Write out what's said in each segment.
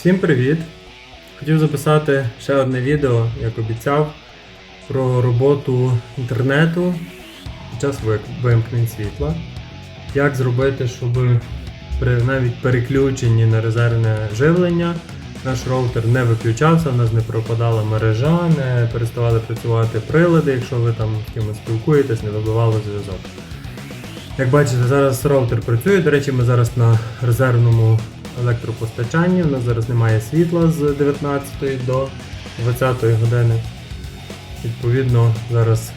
Всім привіт! Хотів записати ще одне відео, як обіцяв, про роботу інтернету під час вимкнень світла. Як зробити, щоб при навіть переключенні на резервне живлення наш роутер не виключався, в нас не пропадала мережа, не переставали працювати прилади, якщо ви там з кимось спілкуєтесь, не вибивало зв'язок. Як бачите, зараз роутер працює. До речі, ми зараз на резервному електропостачанні. У нас зараз немає світла з 19 до 20 години. Відповідно, зараз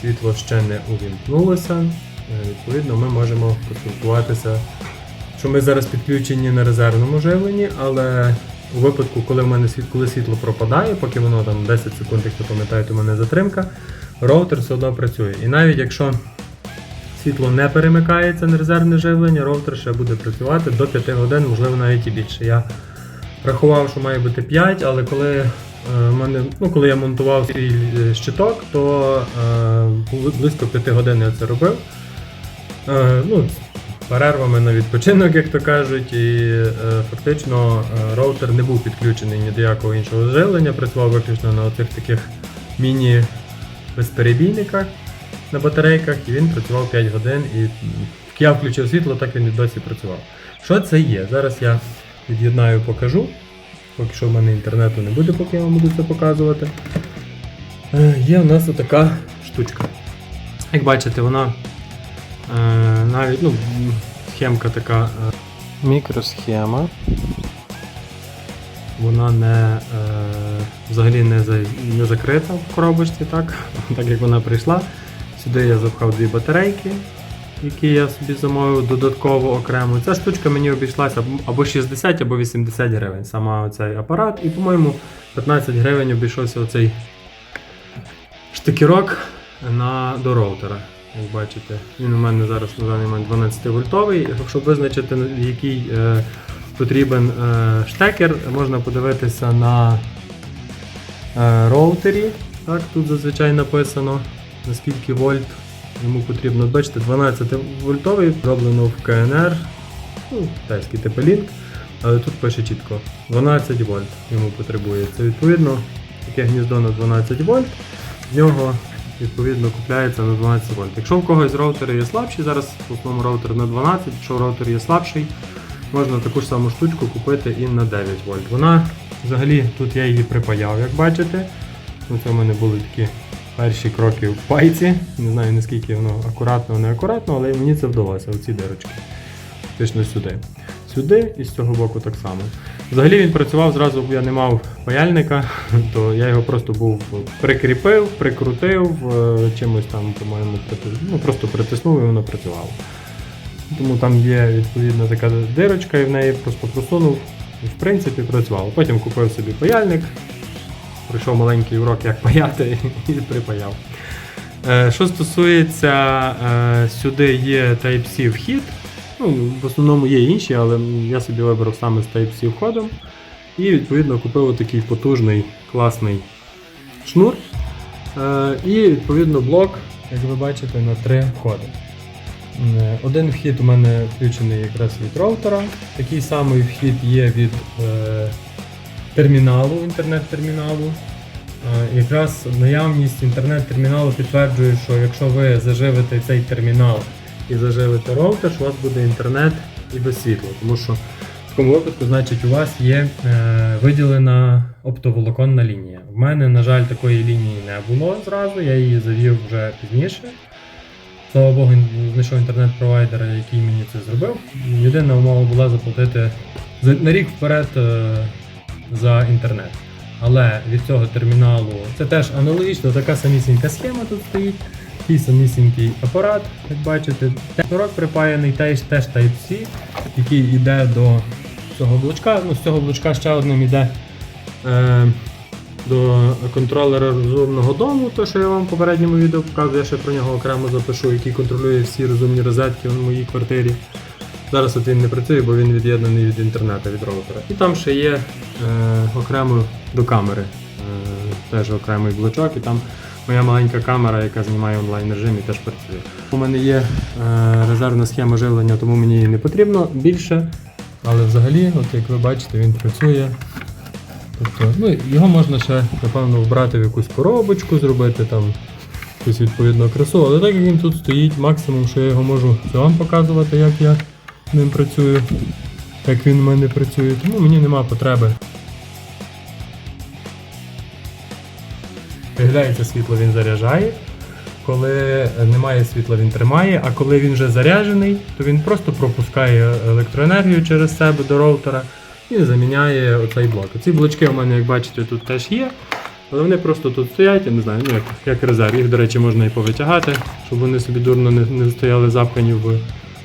світло ще не увімкнулося. Е, Відповідно, ми можемо поспілкуватися, що ми зараз підключені на резервному живленні, але у випадку, коли в мене світ, коли світло пропадає, поки воно там 10 секунд, як ви пам'ятаєте, у мене затримка, роутер все одно працює. І навіть якщо світло не перемикається на резервне живлення, роутер ще буде працювати до 5 годин, можливо навіть і більше. Я рахував, що має бути 5, але коли, е, мене, ну, коли я монтував свій е, щиток, то е, близько 5 годин я це робив. Е, ну, перервами на відпочинок, як то кажуть, і е, фактично е, роутер не був підключений ні до якого іншого живлення, працював виключно на оцих таких міні-безперебійниках на батарейках, і він працював 5 годин. І я включив світло, так він і досі працював. Що це є? Зараз я від'єднаю, покажу. Поки що в мене інтернету не буде, поки я вам буду це показувати. Е, Є у нас отака штучка. Як бачите, вона е, навіть ну, схемка така. Е, мікросхема. Вона не, е, взагалі не, за, не закрита в коробочці, так? так як вона прийшла. Сюди я запхав дві батарейки, які я собі замовив додатково окремо. Ця штучка мені обійшлася або- або 60, або 80 гривень. Сама цей апарат. І, по-моєму, 15 гривень обійшовся оцей штикерок на, до роутера. Як бачите, він у мене зараз на даний момент 12 вольтовий. Щоб визначити, який е, потрібен е, штекер, можна подивитися на е, роутері. Так, тут зазвичай написано наскільки вольт йому потрібно. От Бачите, 12 вольтовий, зроблено в КНР, ну, китайський TP-Link, але тут пише чітко 12 вольт йому потребується. Відповідно, таке гніздо на 12 вольт, в нього відповідно купляється на 12 вольт. Якщо в когось роутери є слабші, зараз в основному роутер на 12, якщо роутер є слабший, можна таку ж саму штучку купити і на 9 вольт. Вона взагалі тут я її припаяв, як бачите. В мене були такі перші кроки в пайці. Не знаю наскільки воно акуратно, не акуратно, але мені це вдалося, оці дирочки. Фактично сюди. Сюди і з цього боку так само. Взагалі він працював зразу, я не мав паяльника, то я його просто був прикріпив, прикрутив, е, чимось там, по-моєму, ну, просто притиснув і воно працювало. Тому там є відповідна така дирочка, і в неї просто просунув в принципі працювало. Потім купив собі паяльник, пройшов маленький урок, як паяти, і припаяв. Е, Що стосується е, сюди є Type-C вхід. Ну, в основному є інші, але я собі вибрав саме з Type-C входом. І відповідно купив такий потужний, класний шнур. Е, І відповідно блок, як ви бачите, на три входи. Один вхід у мене включений якраз від роутера. Такий самий вхід є від терміналу, інтернет-терміналу. Якраз наявність інтернет-терміналу підтверджує, що якщо ви заживите цей термінал і заживите роутер, у вас буде інтернет і без світла. Тому що в такому випадку, значить, у вас є е, виділена оптоволоконна лінія. В мене, на жаль, такої лінії не було зразу, я її завів вже пізніше. Слава Богу, знайшов інтернет-провайдера, який мені це зробив. Єдина умова була заплатити на рік вперед е, за інтернет. Але від цього терміналу це теж аналогічно, така самісінька схема тут стоїть. Такий самісінький апарат, як бачите. Торок припаяний теж, теж Type-C, який йде до цього блочка. Ну, з цього блочка ще одним йде е, до контролера розумного дому, то що я вам в попередньому відео показував, я ще про нього окремо запишу, який контролює всі розумні розетки в моїй квартирі. Зараз от він не працює, бо він від'єднаний від інтернету, від роутера. І там ще є е, окремо до камери. Е, теж окремий блочок, і там моя маленька камера, яка знімає онлайн режим і теж працює. У мене є е, резервна схема живлення, тому мені її не потрібно більше. Але взагалі, от як ви бачите, він працює. Тобто, ну, його можна ще, напевно, вбрати в якусь коробочку, зробити там якусь відповідну красу. Але так як він тут стоїть, максимум, що я його можу вам показувати, як я ним працюю, як він в мене працює, тому мені нема потреби. Виявляється, світло він заряджає. Коли немає світла, він тримає, а коли він вже заряджений, то він просто пропускає електроенергію через себе до роутера і заміняє оцей блок. Ці блочки у мене, як бачите, тут теж є, але вони просто тут стоять, я не знаю, ну як, як резерв. Їх, до речі, можна і повитягати, щоб вони собі дурно не, не стояли запхані в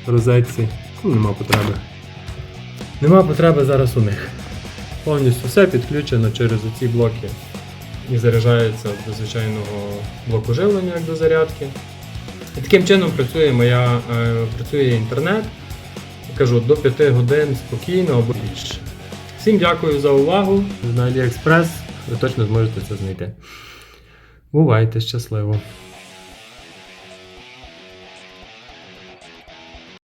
розетці. Ну, нема потреби. Нема потреби зараз у них. Повністю все підключено через оці блоки і заряджається до звичайного блоку живлення, як до зарядки. І таким чином працює моя е, працює інтернет. Кажу, до 5 годин спокійно або більше. Всім дякую за увагу. На AliExpress ви точно зможете це знайти. Бувайте щасливо!